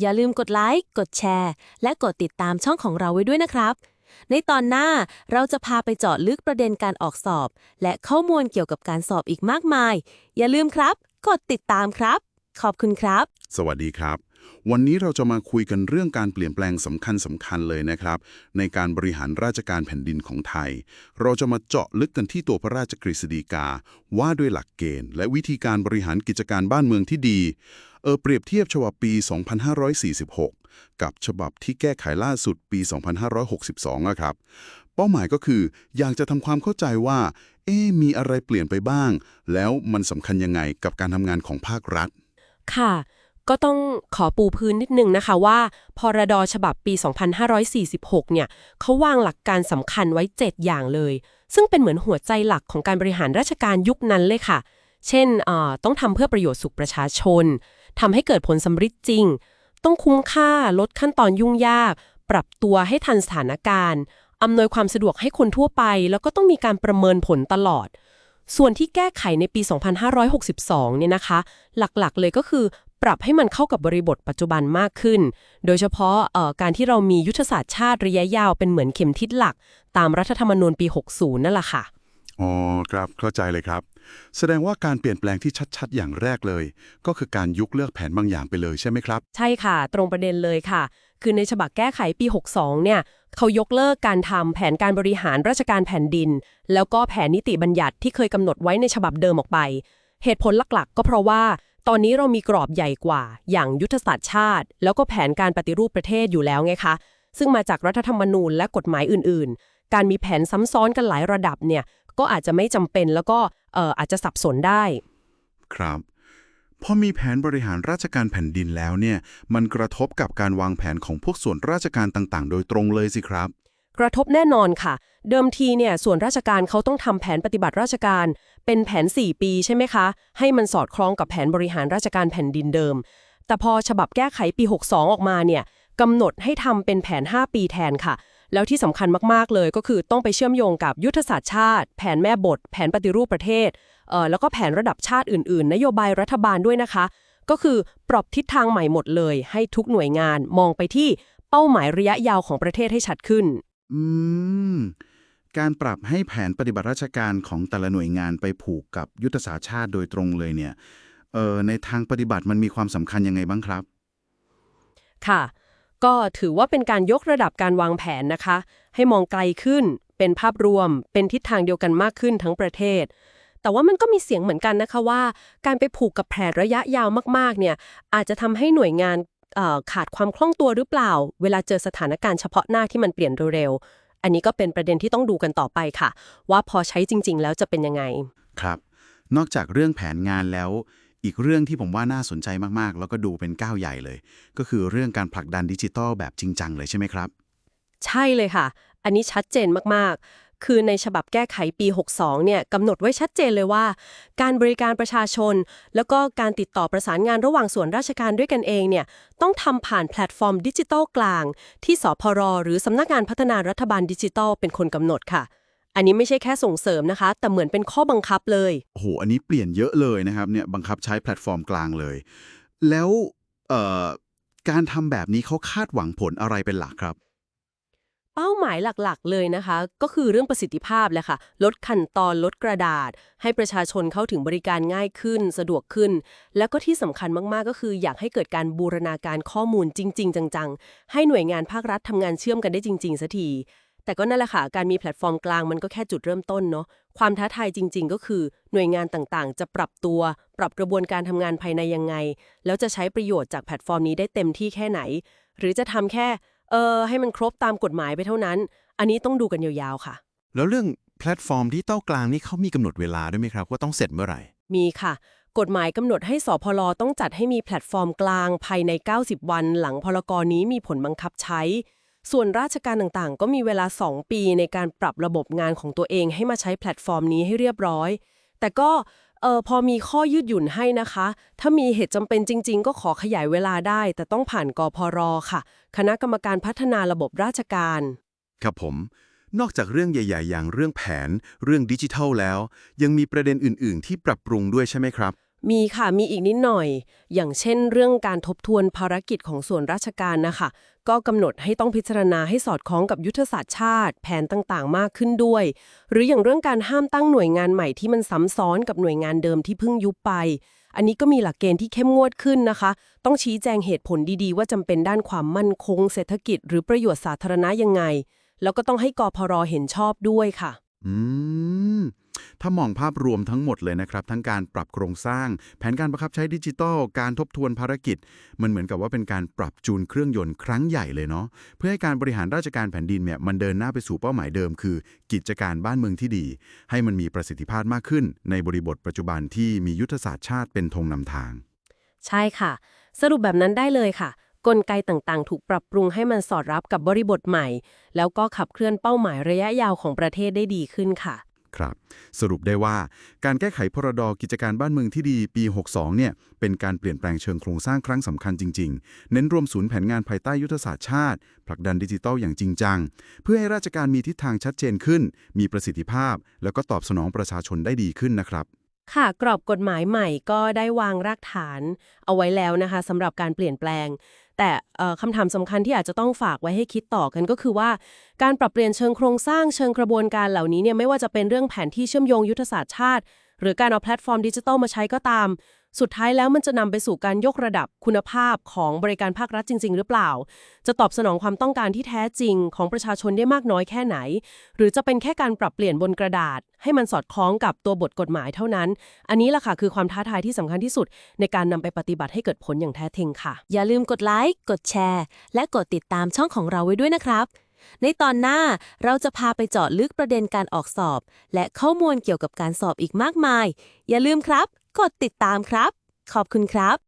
อย่าลืมกดไลค์ กดแชร์ และกดติดตามช่องของเราไว้ด้วยนะครับ ในตอนหน้าเราจะพาไปเจาะลึกประเด็นการออกสอบ และข้อมูลเกี่ยวกับการสอบอีกมากมาย อย่าลืมครับ กดติดตามครับ ขอบคุณครับ สวัสดีครับ วันนี้เราจะมาคุยกันเรื่องการเปลี่ยนแปลงสำคัญสำคัญเลยนะครับ ในการบริหารราชการแผ่นดินของไทย เราจะมาเจาะลึกกันที่ตัวพระราชกฤษฎีกา ว่าด้วยหลักเกณฑ์ และวิธีการบริหารกิจการบ้านเมืองที่ดี เออเปรียบเทียบฉบับปี 2546 กับฉบับที่แก้ไขล่าสุดปี 2562อะครับ เป้าหมายก็คือ อยากจะทำความเข้าใจว่า เอ๊มีอะไรเปลี่ยนไปบ้าง แล้วมันสำคัญยังไงกับการทำงานของภาครัฐ ค่ะ ก็ต้องขอปูพื้นนิดนึงนะคะว่าพรดฉบับปี 2546 เนี่ยเขาวางหลักการสำคัญไว้ 7 อย่างเลย ซึ่งเป็นเหมือนหัวใจหลักของการบริหารราชการยุคนั้นเลยค่ะเช่นเอ่อต้องทำเพื่อประโยชน์สุขประชาชน ทำให้เกิดผลสำฤทธิ์จริง ต้องคุ้มค่าลดขั้นตอนยุ่งยาก ปรับตัวให้ทันสถานการณ์อำนวยความสะดวกให้คนทั่วไป แล้วก็ต้องมีการประเมินผลตลอด ส่วนที่แก้ไขในปี 2562 เนี่ยนะคะ หลักๆ เลยก็คือปรับให้มันเข้ากับบริบทปัจจุบันมากขึ้น โดยเฉพาะเอ่อการที่เรามียุทธศาสตร์ชาติระยะยาวเป็นเหมือนเข็มทิศหลัก ตามรัฐธรรมนูญปี 60 นั่นแหละค่ะ อ๋อครับเข้าใจเลยครับ แสดงว่าการเปลี่ยนแปลงที่ชัด ๆ อย่างแรกเลย ก็คือการยุกเลิกแผนบางอย่างไปเลยใช่ไหมครับ ใช่ค่ะ ตรงประเด็นเลยค่ะ คือในฉบับแก้ไขปี 62 เนี่ย เขายกเลิกการทำแผนการบริหารราชการแผ่นดิน แล้วก็แผนนิติบัญญัติที่เคยกำหนดไว้ในฉบับเดิมออกไป เหตุผลหลักๆ ก็เพราะว่า ตอนนี้เรามีกรอบใหญ่กว่า อย่างยุทธศาสตร์ชาติ แล้วก็แผนการปฏิรูปประเทศอยู่แล้วไงคะ ซึ่งมาจากรัฐธรรมนูญและกฎหมายอื่น ๆ การมีแผนซ้ำซ้อนกันหลายระดับเนี่ย ก็อาจจะไม่จำเป็นแล้วก็เอ่ออาจจะสับสนได้ ครับพอมีแผนบริหารราชการแผ่นดินแล้วเนี่ย มันกระทบกับการวางแผนของพวกส่วนราชการต่างๆ โดยตรงเลยสิครับ กระทบแน่นอนค่ะ เดิมทีเนี่ยส่วนราชการเขาต้องทำแผนปฏิบัติราชการ เป็นแผน 4 ปีใช่ไหมคะ ให้มันสอดคล้องกับแผนบริหารราชการแผ่นดินเดิม แต่พอฉบับแก้ไขปี 62 ออกมาเนี่ยกำหนดให้ทำเป็นแผน 5 ปีแทนค่ะ แล้วที่สำคัญมากๆเลยก็คือต้องไปเชื่อมโยงกับยุทธศาสตร์ชาติ แผนแม่บท แผนปฏิรูปประเทศเอ่อแล้วก็แผนระดับชาติอื่น ๆ นโยบายรัฐบาลด้วยนะคะ ก็คือปรับทิศทางใหม่หมดเลย ให้ทุกหน่วยงานมองไปที่เป้าหมายระยะยาวของประเทศให้ชัดขึ้น อืม การปรับให้แผนปฏิบัติราชการของแต่ละหน่วยงานไปผูกกับยุทธศาสตร์ชาติโดยตรงเลยเนี่ย เอ่อในทางปฏิบัติมันมีความสำคัญยังไงบ้างครับ ค่ะ ก็ถือว่าเป็นการยกระดับการวางแผนนะคะ ให้มองไกลขึ้น เป็นภาพรวม เป็นทิศทางเดียวกันมากขึ้นทั้งประเทศ แต่ว่ามันก็มีเสียงเหมือนกันนะคะว่า การไปผูกกับแผนระยะยาวมากๆ เนี่ยอาจจะทำให้หน่วยงานขาดความคล่องตัวหรือเปล่า เวลาเจอสถานการณ์เฉพาะหน้าที่มันเปลี่ยนเร็วๆ อันนี้ก็เป็นประเด็นที่ต้องดูกันต่อไปค่ะ ว่าพอใช้จริง ๆ แล้วจะเป็นยังไง ครับ นอกจากเรื่องแผนงานแล้ว อีกเรื่องที่ผมว่าน่าสนใจมากๆ แล้วก็ดูเป็นก้าวใหญ่เลย ก็คือเรื่องการผลักดันดิจิทัลแบบจริงจังเลยใช่ไหมครับ ใช่เลยค่ะ อันนี้ชัดเจนมากๆ คือในฉบับแก้ไขปี 62 เนี่ยกำหนดไว้ชัดเจนเลยว่า การบริการประชาชน แล้วก็การติดต่อประสานงานระหว่างส่วนราชการด้วยกันเองเนี่ยต้องทำผ่านแพลตฟอร์มดิจิทัลกลาง ที่สพรหรือสำนักงานพัฒนารัฐบาลดิจิทัลเป็นคนกำหนดค่ะ อันนี้ไม่ใช่แค่ส่งเสริมนะคะ แต่เหมือนเป็นข้อบังคับเลยโอ้โหอันนี้เปลี่ยนเยอะเลยนะครับเนี่ยบังคับใช้แพลตฟอร์มกลางเลย แล้วเอ่อการทำแบบนี้เขาคาดหวังผลอะไรเป็นหลักครับ เป้าหมายหลักๆ เลยนะคะ ก็คือเรื่องประสิทธิภาพแหละค่ะ ลดขั้นตอนลดกระดาษ ให้ประชาชนเข้าถึงบริการง่ายขึ้น สะดวกขึ้น แล้วก็ที่สำคัญมากๆ ก็คืออยากให้เกิดการบูรณาการข้อมูลจริง ๆ จังๆ ให้หน่วยงานภาครัฐทำงานเชื่อมกันได้จริง ๆสักที แต่ก็นั่นแหละค่ะ การมีแพลตฟอร์มกลางมันก็แค่จุดเริ่มต้นเนาะ ความท้าทายจริง ๆ ก็คือหน่วยงานต่างๆ จะปรับตัว ปรับกระบวนการทำงานภายในยังไง แล้วจะใช้ประโยชน์จากแพลตฟอร์มนี้ได้เต็มที่แค่ไหน หรือจะทำแค่ เออให้มันครบตามกฎหมายไปเท่านั้น อันนี้ต้องดูกันยาวๆค่ะ แล้วเรื่องแพลตฟอร์มที่เต้ากลางนี่เขามีกำหนดเวลาด้วยไหมครับ ว่าต้องเสร็จเมื่อไหร่ มีค่ะ กฎหมายกำหนดให้สพลต้องจัดให้มีแพลตฟอร์มกลางภายใน 90 วัน หลังพลกรนี้มีผลบังคับใช้ ส่วนราชการต่างๆ ก็มีเวลา 2 ปีในการปรับระบบงานของตัวเองให้มาใช้แพลตฟอร์มนี้ให้เรียบร้อย แต่ก็เออพอมีข้อยืดหยุ่นให้นะคะ ถ้ามีเหตุจำเป็นจริง ๆ ก็ขอขยายเวลาได้ แต่ต้องผ่านกพรค่ะ คณะกรรมการพัฒนาระบบราชการ ครับผม นอกจากเรื่องใหญ่ ๆ อย่างเรื่องแผน เรื่องดิจิทัลแล้ว ยังมีประเด็นอื่น ๆ ที่ปรับปรุงด้วยใช่ไหมครับ มีค่ะมีอีกนิดหน่อย อย่างเช่น เรื่องการทบทวนภารกิจของส่วนราชการนะคะ ก็กำหนดให้ต้องพิจารณาให้สอดคล้องกับยุทธศาสตร์ชาติ แผนต่างๆ มากขึ้นด้วย หรืออย่างเรื่องการห้ามตั้งหน่วยงานใหม่ที่มันซ้ำซ้อนกับหน่วยงานเดิมที่เพิ่งยุบไป อันนี้ก็มีหลักเกณฑ์ที่เข้มงวดขึ้นนะคะ ต้องชี้แจงเหตุผลดีๆ ว่าจำเป็นด้านความมั่นคง เศรษฐกิจ หรือประโยชน์สาธารณะยังไง แล้วก็ต้องให้กพรเห็นชอบด้วยค่ะ อืม ถ้ามองภาพรวมทั้งหมดเลยนะครับ ทั้งการปรับโครงสร้าง แผนการบังคับใช้ดิจิทัล การทบทวนภารกิจ มันเหมือนกับว่าเป็นการปรับจูนเครื่องยนต์ครั้งใหญ่เลยเนาะเพื่อให้การบริหารราชการแผ่นดินเนี่ยมันเดินหน้าไปสู่เป้าหมายเดิม คือ กิจการบ้านเมืองที่ดี ให้มันมีประสิทธิภาพมากขึ้น ในบริบทปัจจุบันที่มียุทธศาสตร์ชาติเป็นธงนำทาง ใช่ค่ะ สรุปแบบนั้นได้เลยค่ะ กลไกต่างๆ ถูกปรับปรุงให้มันสอดรับกับบริบทใหม่ แล้วก็ขับเคลื่อนเป้าหมายระยะยาวของประเทศได้ดีขึ้นค่ะ ครับ สรุปได้ว่าการแก้ไขพรดกิจการบ้านเมืองที่ดีปี 62 เนี่ย เป็นการเปลี่ยนแปลงเชิงโครงสร้างครั้งสำคัญจริง ๆ เน้นรวมศูนย์แผนงานภายใต้ยุทธศาสตร์ชาติ ผลักดันดิจิทัลอย่างจริงจัง เพื่อให้ราชการมีทิศทางชัดเจนขึ้น มีประสิทธิภาพ แล้วก็ตอบสนองประชาชนได้ดีขึ้นนะครับค่ะกรอบกฎหมายใหม่ก็ได้วางรากฐาน เอาไว้แล้วนะคะสำหรับการเปลี่ยนแปลง แต่คำถามสำคัญที่อาจจะต้องฝากไว้ให้คิดต่อกันก็คือว่า การปรับเปลี่ยนเชิงโครงสร้างเชิงกระบวนการเหล่านี้เนี่ยไม่ว่าจะเป็นเรื่องแผนที่เชื่อมโยงยุทธศาสตร์ชาติ หรือการเอาแพลตฟอร์มดิจิทัลมาใช้ก็ตาม สุดท้ายแล้วมันจะนำไปสู่การยกระดับคุณภาพของบริการภาครัฐจริง ๆ หรือเปล่า จะตอบสนองความต้องการที่แท้จริงของประชาชนได้มากน้อยแค่ไหน หรือจะเป็นแค่การปรับเปลี่ยนบนกระดาษ ให้มันสอดคล้องกับตัวบทกฎหมายเท่านั้น อันนี้แหละค่ะคือความท้าทายที่สำคัญที่สุด ในการนำไปปฏิบัติให้เกิดผลอย่างแท้จริงค่ะ อย่าลืมกดไลค์กดแชร์ และกดติดตามช่องของเราไว้ด้วยนะครับในตอนหน้าเราจะพาไปเจาะลึกประเด็นการออกสอบ และข้อมูลเกี่ยวกับการสอบอีกมากมาย อย่าลืมครับ กดติดตามครับ ขอบคุณครับ